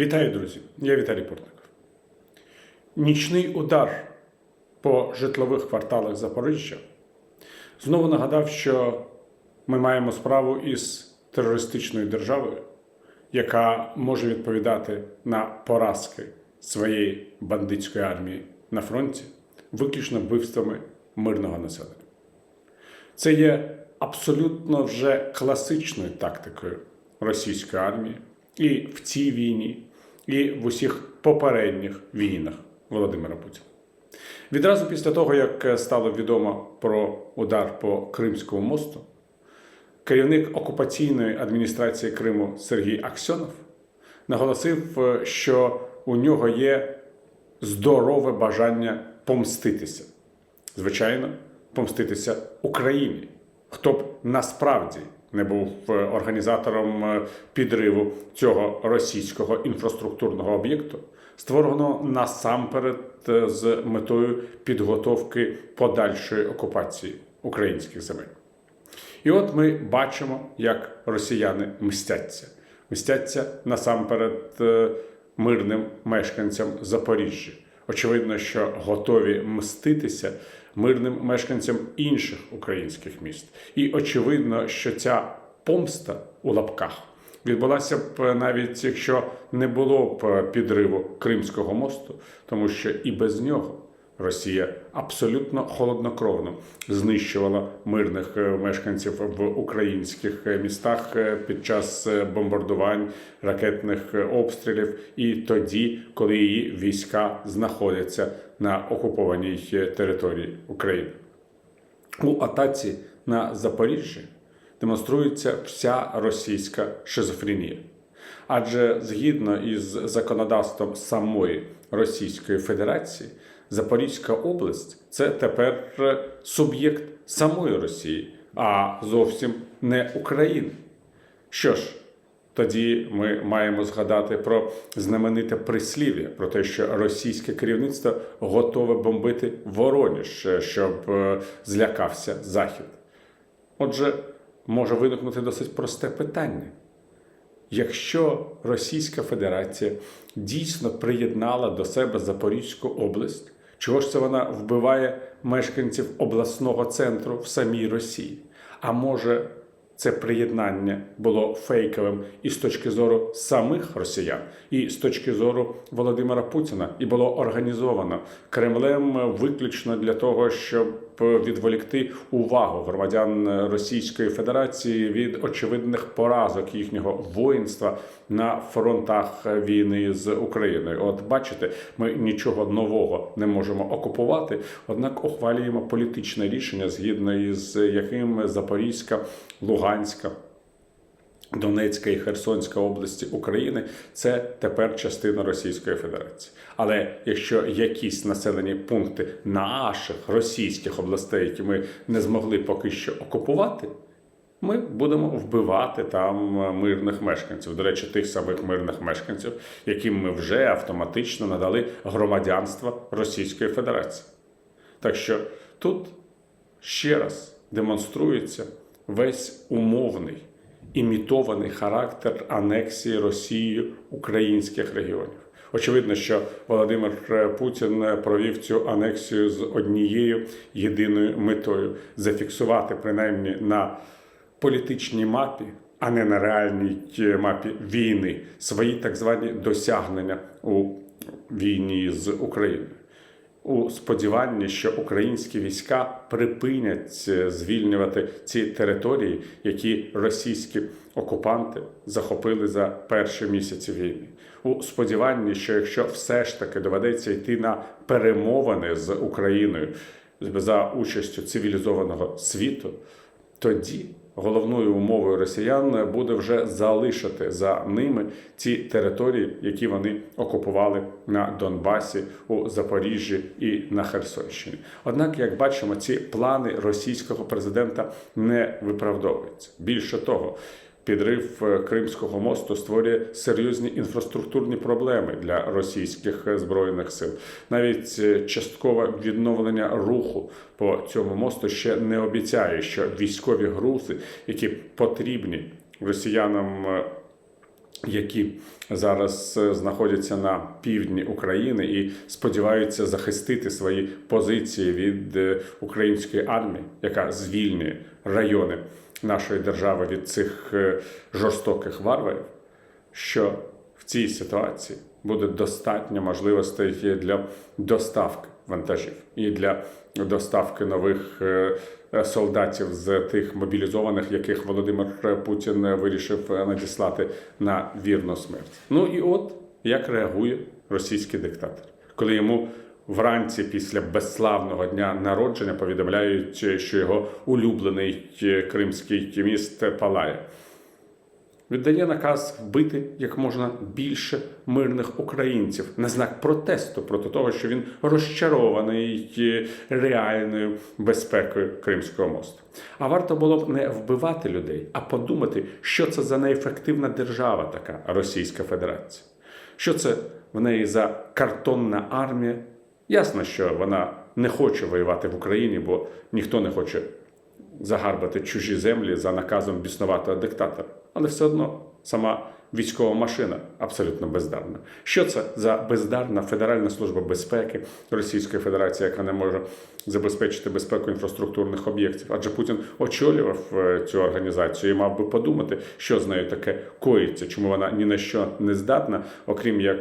Вітаю, друзі! Я Віталій Портников. Нічний удар по житлових кварталах Запоріжжя знову нагадав, що ми маємо справу із терористичною державою, яка може відповідати на поразки своєї бандитської армії на фронті виключно вбивствами мирного населення. Це є абсолютно вже класичною тактикою російської армії і в цій війні, і в усіх попередніх війнах Володимира Путіна. Відразу після того, як стало відомо про удар по Кримському мосту, керівник окупаційної адміністрації Криму Сергій Аксьонов наголосив, що у нього є здорове бажання помститися. Звичайно, помститися Україні. Хто б насправді не був організатором підриву цього російського інфраструктурного об'єкту, створено насамперед з метою підготовки подальшої окупації українських земель. І от ми бачимо, як росіяни мстяться. Мстяться насамперед мирним мешканцям Запоріжжя. Очевидно, що готові мститися мирним мешканцям інших українських міст. І очевидно, що ця помста у лапках відбулася б навіть якщо не було б підриву Кримського мосту, тому що і без нього. Росія абсолютно холоднокровно знищувала мирних мешканців в українських містах під час бомбардувань ракетних обстрілів, і тоді, коли її війська знаходяться на окупованій території України. У атаці на Запоріжжя демонструється вся російська шизофренія. Адже згідно із законодавством самої Російської Федерації. Запорізька область це тепер суб'єкт самої Росії, а зовсім не України. Що ж, тоді ми маємо згадати про знамените прислів'я, про те, що російське керівництво готове бомбити Вороніж, щоб злякався Захід. Отже, може виникнути досить просте питання. Якщо Російська Федерація дійсно приєднала до себе Запорізьку область, чого ж це вона вбиває мешканців обласного центру в самій Росії? А може, це приєднання було фейковим і з точки зору самих росіян, і з точки зору Володимира Путіна, і було організовано Кремлем виключно для того, щоб відволікти увагу громадян Російської Федерації від очевидних поразок їхнього воїнства на фронтах війни з Україною. От бачите, ми нічого нового не можемо окупувати однак ухвалюємо політичне рішення, згідно із яким Запорізька, Луганська. Донецька і Херсонська області України це тепер частина Російської Федерації. Але якщо якісь населені пункти наших російських областей, які ми не змогли поки що окупувати, ми будемо вбивати там мирних мешканців. До речі, тих самих мирних мешканців, яким ми вже автоматично надали громадянство Російської Федерації. Так що тут ще раз демонструється весь умовний імітований характер анексії Росією українських регіонів. Очевидно, що Володимир Путін провів цю анексію з однією єдиною метою зафіксувати принаймні на політичній мапі, а не на реальній мапі війни, свої так звані досягнення у війні з Україною у сподіванні, що українські війська припинять звільнювати ці території, які російські окупанти захопили за перші місяці війни. У сподіванні, що якщо все ж таки доведеться йти на перемовини з Україною за участю цивілізованого світу, тоді головною умовою росіян буде вже залишити за ними ці території, які вони окупували на Донбасі, у Запоріжжі і на Херсонщині. Однак, як бачимо, ці плани російського президента не виправдовуються. Більше того. Підрив Кримського мосту створює серйозні інфраструктурні проблеми для російських збройних сил. Навіть часткове відновлення руху по цьому мосту ще не обіцяє, що військові грузи, які потрібні росіянам які зараз е, знаходяться на півдні України і сподіваються захистити свої позиції від е, української армії, яка звільнює райони нашої держави від цих е, жорстоких варварів, що в цій ситуації буде достатньо можливостей для доставки вантажів і для доставки нових е, солдатів з тих мобілізованих, яких Володимир Путін вирішив е, надіслати на вірну смерть. Ну і от як реагує російський диктатор, коли йому вранці після безславного дня народження повідомляють, що його улюблений е, кримський міст палає віддає наказ вбити як можна більше мирних українців на знак протесту проти того, що він розчарований е, реальною безпекою Кримського мосту. А варто було б не вбивати людей, а подумати, що це за неефективна держава, така Російська Федерація. Що це в неї за картонна армія? Ясно, що вона не хоче воювати в Україні, бо ніхто не хоче загарбати чужі землі за наказом біснуватого диктатора. Але все одно сама військова машина абсолютно бездарна. Що це за бездарна Федеральна служба безпеки Російської Федерації, яка не може забезпечити безпеку інфраструктурних об'єктів? Адже Путін очолював е, цю організацію і мав би подумати, що з нею таке коїться, чому вона ні на що не здатна, окрім як.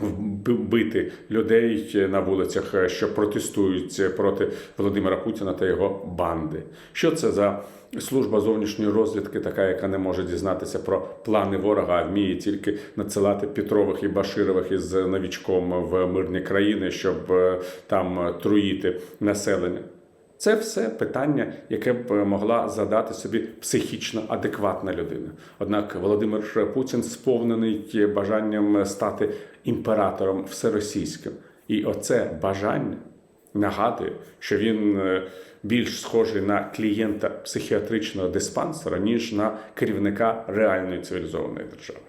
Е, вбити людей на вулицях, що протестують проти Володимира Путіна та його банди. Що це за служба зовнішньої розвідки, така, яка не може дізнатися про плани ворога, а вміє тільки надсилати Петрових і Баширових із новічком в мирні країни, щоб е, там труїти населення? Це все питання, яке б могла задати собі психічно адекватна людина. Однак Володимир Путін сповнений бажанням стати імператором всеросійським. І оце бажання нагадує, що він е, більш схожий на клієнта психіатричного диспансера, ніж на керівника реальної цивілізованої держави.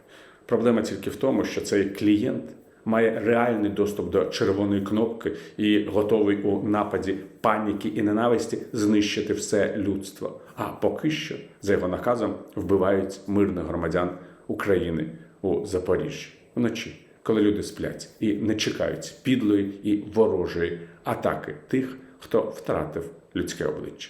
Проблема тільки в тому, що цей клієнт має реальний доступ до червоної кнопки і готовий у нападі паніки і ненависті знищити все людство. А поки що, за його наказом, вбивають мирних громадян України у Запоріжжі вночі, коли люди сплять і не чекають підлої і ворожої атаки тих, хто втратив людське обличчя.